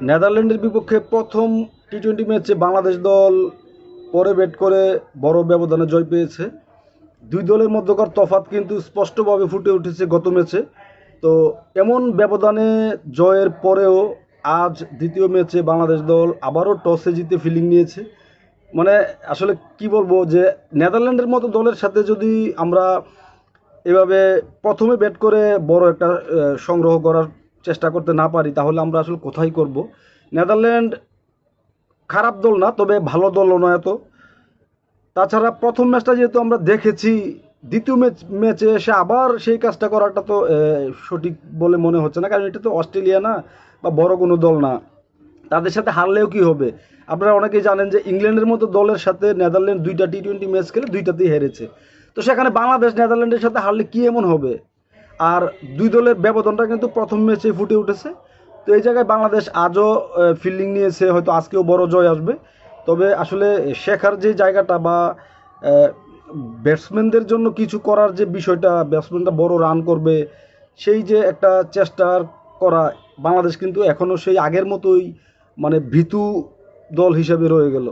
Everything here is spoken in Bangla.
নেদারল্যান্ডের বিপক্ষে প্রথম টি টোয়েন্টি ম্যাচে বাংলাদেশ দল পরে ব্যাট করে বড় ব্যবধানে জয় পেয়েছে। দুই দলের মধ্যকার তফাৎ কিন্তু স্পষ্টভাবে ফুটে উঠেছে গত ম্যাচে। তো এমন ব্যবধানে জয়ের পরেও আজ দ্বিতীয় ম্যাচে বাংলাদেশ দল আবারও টসে জিতে ফিলিং নিয়েছে। মানে আসলে কি বলব যে নেদারল্যান্ডের মতো দলের সাথে যদি আমরা এভাবে প্রথমে ব্যাট করে বড় একটা সংগ্রহ করার চেষ্টা করতে না পারি, তাহলে আমরা আসলে কোথায় করব? নেদারল্যান্ড খারাপ দল না, তবে ভালো দলও নয় এত। তাছাড়া প্রথম ম্যাচটা যেহেতু আমরা দেখেছি, দ্বিতীয় ম্যাচ, ম্যাচে এসে আবার সেই কাজটা করাটা তো সঠিক বলে মনে হচ্ছে না, কারণ এটা তো অস্ট্রেলিয়া না, বা বড় কোনো দল না। তাদের সাথে হারলেও কি হবে? আপনারা অনেকেই জানেন যে ইংল্যান্ডের মতো দলের সাথে নেদারল্যান্ড দুইটা টি টোয়েন্টি ম্যাচ খেলে দুইটাতেই হেরেছে। তো সেখানে বাংলাদেশ নেদারল্যান্ডের সাথে হারলে কি এমন হবে? আর দুই দলের ব্যবধানটা কিন্তু প্রথম ম্যাচে ফুটে উঠেছে। তো এই জায়গায় বাংলাদেশ আজও ফিল্ডিং নিয়েছে, হয়তো আজকেও বড় জয় আসবে। তবে আসলে শেখার যে জায়গাটা বা ব্যাটসম্যানদের জন্য কিছু করার যে বিষয়টা ব্যাটসম্যানটা বড় রান করবে, সেই যে একটা চেষ্টার করা, বাংলাদেশ কিন্তু এখনও সেই আগের মতোই মানে ভীতু দল হিসেবে রয়ে গেল।